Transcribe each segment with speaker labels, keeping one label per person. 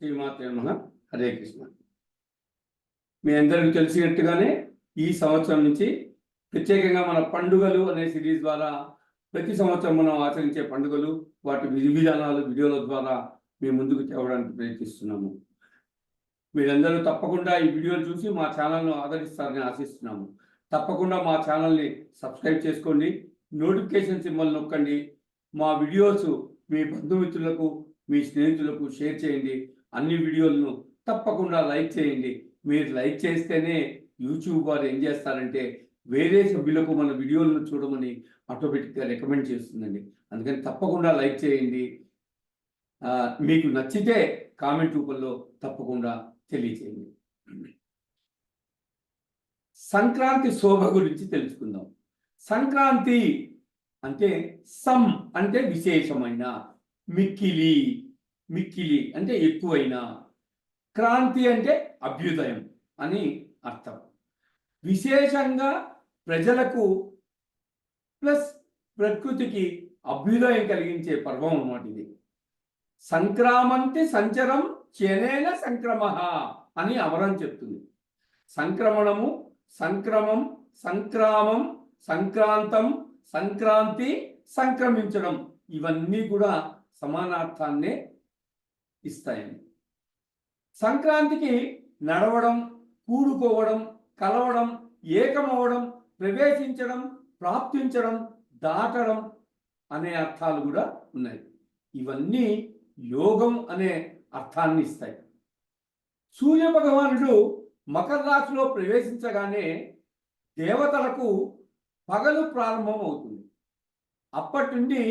Speaker 1: శ్రీమాతే నమ. హరే కృష్ణ. మీ అందరికీ తెలిసినట్టుగానే ఈ సంవత్సరం నుంచి ప్రత్యేకంగా మన పండుగలు అనే సిరీస్ ద్వారా ప్రతి సంవత్సరం మనం ఆచరించే పండుగలు వాటి విధి విధానాలు వీడియోల ద్వారా మీ ముందుకు తేవడానికి ప్రయత్నిస్తున్నాము. మీరందరూ తప్పకుండా ఈ వీడియోలు చూసి మా ఛానల్ను ఆదరిస్తారని ఆశిస్తున్నాము. తప్పకుండా మా ఛానల్ని సబ్స్క్రైబ్ చేసుకోండి. నోటిఫికేషన్ సింబల్ నొక్కండి. మా వీడియోస్ మీ బంధుమిత్రులకు మీ స్నేహితులకు షేర్ చేయండి. అన్ని వీడియోలను తప్పకుండా లైక్ చేయండి. మీరు లైక్ చేస్తేనే యూట్యూబ్ వారు ఏం చేస్తారంటే వేరే సభ్యులకు మన వీడియోలను చూడమని ఆటోమేటిక్గా రికమెండ్ చేస్తుందండి. అందుకని తప్పకుండా లైక్ చేయండి. మీకు నచ్చితే కామెంట్ రూపంలో తప్పకుండా తెలియచేయండి. సంక్రాంతి శోభ గురించి తెలుసుకుందాం. సంక్రాంతి అంటే సమ్ అంటే విశేషమైన మిక్కిలి. మిక్కిలి అంటే ఎక్కువైన. క్రాంతి అంటే అభ్యుదయం అని అర్థం. విశేషంగా ప్రజలకు ప్లస్ ప్రకృతికి అభ్యుదయం కలిగించే పర్వం అన్నమాట ఇది. సంక్రామంతి సంచరం చెనేన సంక్రమ అని అమరం చెప్తుంది. సంక్రమణము సంక్రమం సంక్రామం సంక్రాంతం సంక్రాంతి సంక్రమించడం ఇవన్నీ కూడా సమానార్థాన్నే ఇస్తాయండి సంక్రాంతికి నడవడం కూడుకోవడం కలవడం ఏకమవడం ప్రవేశించడం ప్రాప్తించడం దాటడం అనే అర్థాలు కూడా ఉన్నాయి. ఇవన్నీ యోగం అనే అర్థాన్ని ఇస్తాయి. సూర్య భగవానుడు మకర రాశిలో ప్రవేశించగానే దేవతలకు పగలు ప్రారంభం అవుతుంది అప్పటి నుండి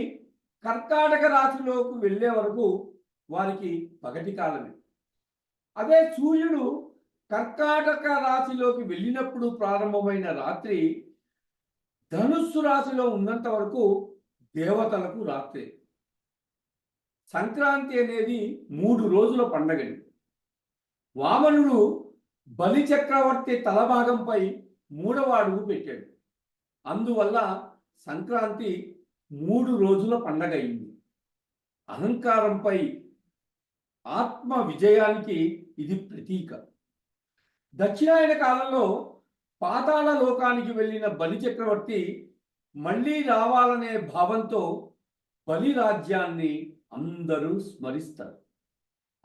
Speaker 1: కర్కాటక రాశిలోకి వెళ్ళే వరకు వారికి పగటి కాలమే. అదే సూర్యుడు కర్కాటక రాశిలోకి వెళ్ళినప్పుడు ప్రారంభమైన రాత్రి ధనుస్సు రాశిలో ఉన్నంత వరకు దేవతలకు రాత్రి. సంక్రాంతి అనేది మూడు రోజుల పండగని. వామనుడు బలి చక్రవర్తి తలభాగంపై మూడవ అడుగు పెట్టాడు. అందువల్ల సంక్రాంతి మూడు రోజుల పండగ అయింది. అహంకారంపై ఆత్మ విజయానికి ఇది ప్రతీక. దక్షిణాయన కాలంలో పాతాళ లోకానికి వెళ్ళిన బలి చక్రవర్తి మళ్ళీ రావాలనే భావంతో బలి రాజ్యాన్ని అందరూ స్మరిస్తారు.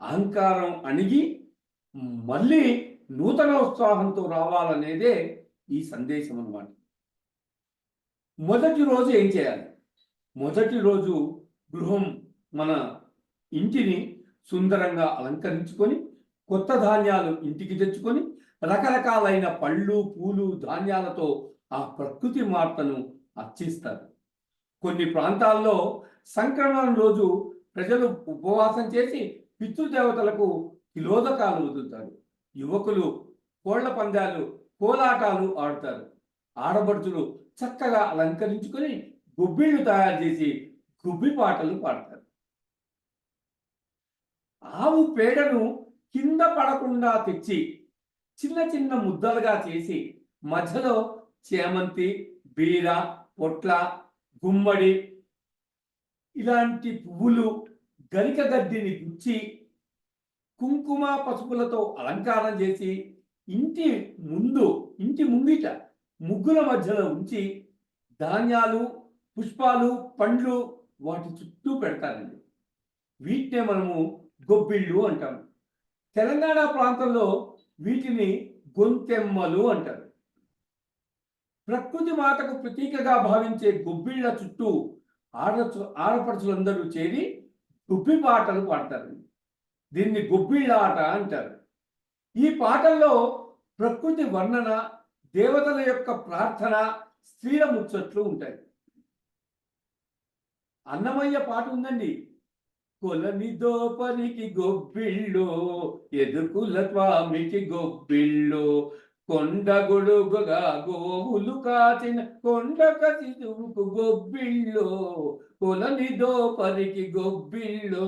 Speaker 1: అహంకారం అణిగి మళ్ళీ నూతన ఉత్సాహంతో రావాలనేదే ఈ సందేశం అన్నమాట. మొదటి రోజు ఏం చేయాలి? మొదటి రోజు గృహం మన ఇంటిని సుందరంగా అలంకరించుకొని కొత్త ధాన్యాలు ఇంటికి తెచ్చుకొని రకరకాలైన పళ్ళు పూలు ధాన్యాలతో ఆ ప్రకృతి మార్తను అర్చిస్తారు. కొన్ని ప్రాంతాల్లో సంక్రమణం రోజు ప్రజలు ఉపవాసం చేసి పితృదేవతలకు కిలోదకాలు వదులుతారు యువకులు కోళ్ళ పందాలు కోలాటాలు ఆడుతారు. ఆడబడుచులు చక్కగా అలంకరించుకొని గుబ్బిళ్ళు తయారు చేసి గుబ్బి పాటలు పాడతారు. ఆవు పేడను కింద పడకుండా తెచ్చి చిన్న చిన్న ముద్దలుగా చేసి మధ్యలో చేమంతి బీర పొట్ల గుమ్మడి ఇలాంటి పువ్వులు గరిక గడ్డిని గుచ్చి కుంకుమ పసుపులతో అలంకారం చేసి ఇంటి ముందు ఇంటి ముంగిట ముగ్గుల మధ్యలో ఉంచి ధాన్యాలు పుష్పాలు పండ్లు వాటి చుట్టూ పెడతారండి. వీటినే మనము గొబ్బిళ్ళు అంటాము తెలంగాణ ప్రాంతంలో వీటిని గొంతెమ్మలు అంటారు. ప్రకృతి మాతకు ప్రతీకగా భావించే గొబ్బిళ్ళ చుట్టూ ఆడ ఆడపడుచులందరూ చేరి గుబ్బి పాటలు పాడతారు. దీన్ని గొబ్బిళ్ళ ఆట అంటారు. ఈ పాటల్లో ప్రకృతి వర్ణన దేవతల యొక్క ప్రార్థన స్త్రీల ముచ్చట్లు ఉంటాయి. అన్నమయ్య పాట ఉందండి. కొలని దోపనికి గొబ్బిళ్ళు ఎదుకుల స్వామికి గొబ్బిళ్ళు కొండ గొడుగుగా గోవులు కాచిన కొండ కసిదుకు గొబ్బిళ్ళు కొలని దోపరికి గొబ్బిళ్ళు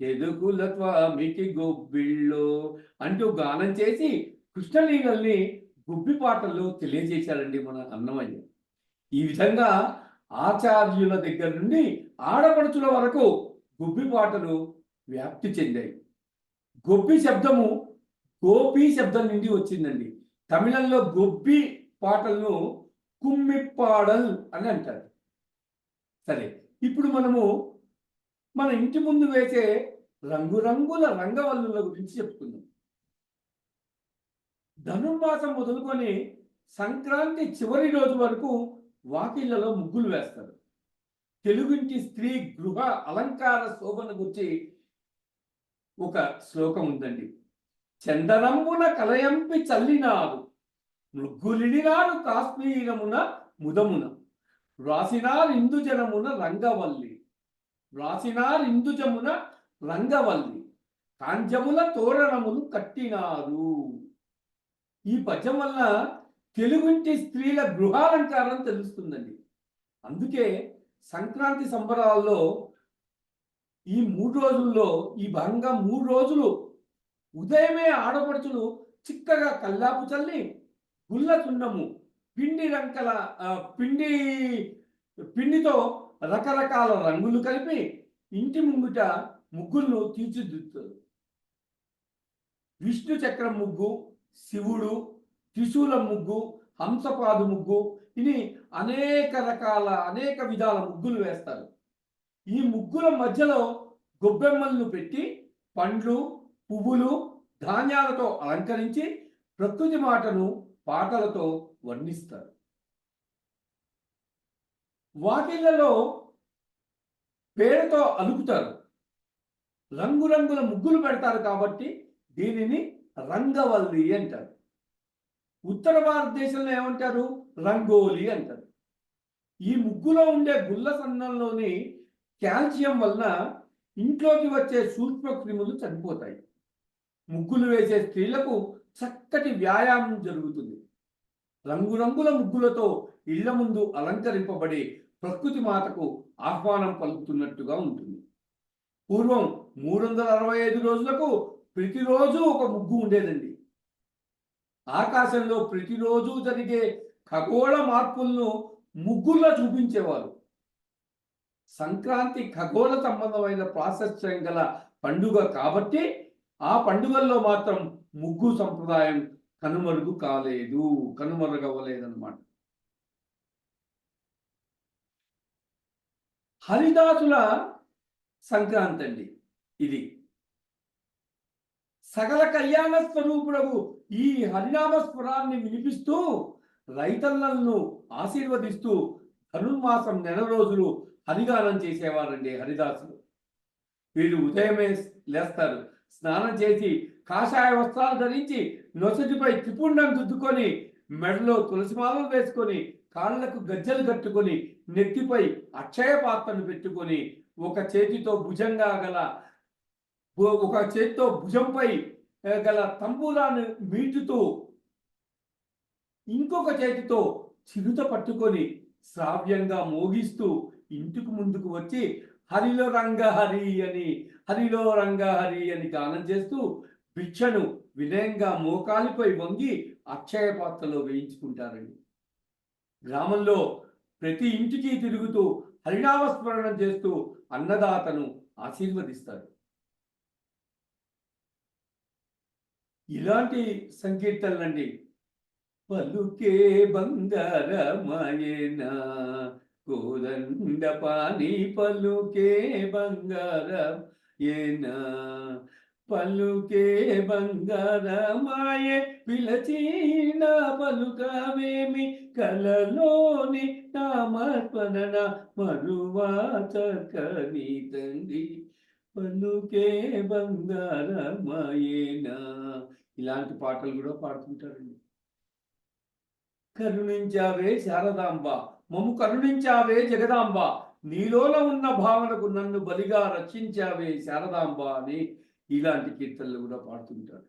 Speaker 1: ఎదుకుల స్వామికి గొబ్బిళ్ళు అంటూ గానం చేసి కృష్ణలీలల్ని గుబ్బి పాటల్లో తెలియజేశారండి మన అన్నమయ్య. ఈ విధంగా ఆచార్యుల దగ్గర నుండి ఆడపడుచుల వరకు గుబ్బి పాటలు వ్యాప్తి చెందాయి. గొబ్బి శబ్దము గోపి శబ్దం నుండి వచ్చిందండి. తమిళంలో గొబ్బి పాటలను కుమ్మిప్పాడల్ అని అంటారు. సరే ఇప్పుడు మనము మన ఇంటి ముందు వేసే రంగురంగుల రంగవల్లుల గురించి చెప్పుకుందాం. ధనుర్మాసం మొదలుకొని సంక్రాంతి చివరి రోజు వరకు వాకిళ్ళలో ముగ్గులు వేస్తారు. తెలుగుంటి స్త్రీ గృహ అలంకార శోభన గురించి ఒక శ్లోకం ఉందండి. చందనమున కలయంపి చల్లినారు మృగ్గులిడినారు కాశ్మీరమున ముదమున వ్రాసినారు ఇందుజనమున రంగవల్లి వ్రాసినారు ఇందుజమున రంగవల్లి కాంజముల తోరణములు కట్టినారు ఈ పద్యం వల్ల తెలుగుంటి స్త్రీల గృహాలంకారం తెలుస్తుందండి. అందుకే సంక్రాంతి సంబరాల్లో ఈ మూడు రోజుల్లో ఈ భాగంగా మూడు రోజులు ఉదయమే ఆడపడుచులు చిక్కగా కల్లాపు చల్లి గుల్ల చున్నము పిండి రంకల పిండి పిండితో రకరకాల రంగులు కలిపి ఇంటి ముంగుట ముగ్గులను తీర్చిదిద్దుతారు విష్ణు చక్రం ముగ్గు శివుడు త్రిశూలం ముగ్గు హంసపాదు ముగ్గు తిని అనేక రకాల అనేక విధాల ముగ్గులు వేస్తారు. ఈ ముగ్గుల మధ్యలో గొబ్బెమ్మలను పెట్టి పండ్లు పువ్వులు ధాన్యాలతో అలంకరించి ప్రకృతి మాటను పాటలతో వర్ణిస్తారు. వాకిళ్ళలో పేరుతో అలుకుతారు. రంగురంగుల ముగ్గులు పెడతారు కాబట్టి దీనిని రంగవల్లి అంటారు. ఉత్తర భారతదేశంలో ఏమంటారు? రంగోలి అంటారు. ఈ ముగ్గులో ఉండే గుల్ల సన్నంలోని కాల్షియం వలన ఇంట్లోకి వచ్చే సూక్ష్మ క్రిములు చనిపోతాయి. ముగ్గులు వేసే స్త్రీలకు చక్కటి వ్యాయామం జరుగుతుంది. రంగురంగుల ముగ్గులతో ఇళ్ళ ముందు అలంకరింపబడి ప్రకృతి మాతకు ఆహ్వానం పలుకుతున్నట్టుగా ఉంటుంది. పూర్వం మూడు వందల అరవై ఐదు రోజులకు ప్రతిరోజు ఒక ముగ్గు ఉండేదండి. ఆకాశంలో ప్రతిరోజు జరిగే ఖగోళ మార్పులను ముగ్గుల్లో చూపించేవారు. సంక్రాంతి ఖగోళ సంబంధమైన ప్రాశస్త్యం గల పండుగ కాబట్టి ఆ పండుగల్లో మాత్రం ముగ్గు సంప్రదాయం కనుమరుగు కాలేదు కనుమరుగవ్వలేదన్నమాట. హరిదాసుల సంక్రాంతి అండి ఇది. సకల కళ్యాణ స్వరూపుడకు ఈ హరినామ స్వరాన్ని వినిపిస్తూ రైతన్నలను ఆశీర్వదిస్తూ ధనుర్మాసం నెల రోజులు హరిగానం చేసేవారండి హరిదాసులు. వీళ్ళు ఉదయమే లేస్తారు. స్నానం చేసి కాషాయ వస్త్రాలు ధరించి నొసటిపై త్రిపుండం దుద్దుకొని మెడలో తులసిమాలను వేసుకొని కాళ్ళకు గజ్జలు కట్టుకొని నెత్తిపై అక్షయ పాత్రను పెట్టుకొని ఒక చేతితో భుజంగా గల ఒక చేతితో భుజంపై గల తంబూలాన్ని మీటుతూ ఇంకొక చేతితో చిరుత పట్టుకొని శ్రావ్యంగా మోగిస్తూ ఇంటికి ముందుకు వచ్చి హరిలో రంగ హరి అని హరిలో రంగ హరి అని గానం చేస్తూ భిక్షను వినయంగా మోకాలిపై వంగి అక్షయ పాత్రలో వేయించుకుంటారండి. గ్రామంలో ప్రతి ఇంటికి తిరుగుతూ హరినామస్మరణం చేస్తూ అన్నదాతను ఆశీర్వదిస్తారు. ఇలాంటి సంకీర్తనలండి. పలుకే బంగారమయన కోదండ పాని పలుకే బంగారం ఏనా పలుకే బంగారమాయే పిలచిన పలుకవేమి కలలోని నామర్పణ మరువాత చక్కని తండ్రి పలుకే బంగారమాయేనా ఇలాంటి పాటలు కూడా పాడుతుంటారండి. కరుణించావే శారదాంబ మము కరుణించావే జగదాంబ నీలోన ఉన్న భావనకు నన్ను బలిగా రక్షించావే శారదాంబ అని ఇలాంటి కీర్తనలు కూడా పాడుతుంటారు.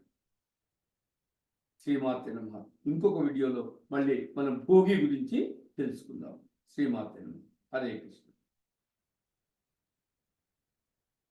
Speaker 1: శ్రీమాతే నమ. ఇంకొక వీడియోలో మళ్ళీ మనం భోగి గురించి తెలుసుకుందాం. శ్రీమాతే నమ. హరే కృష్ణ.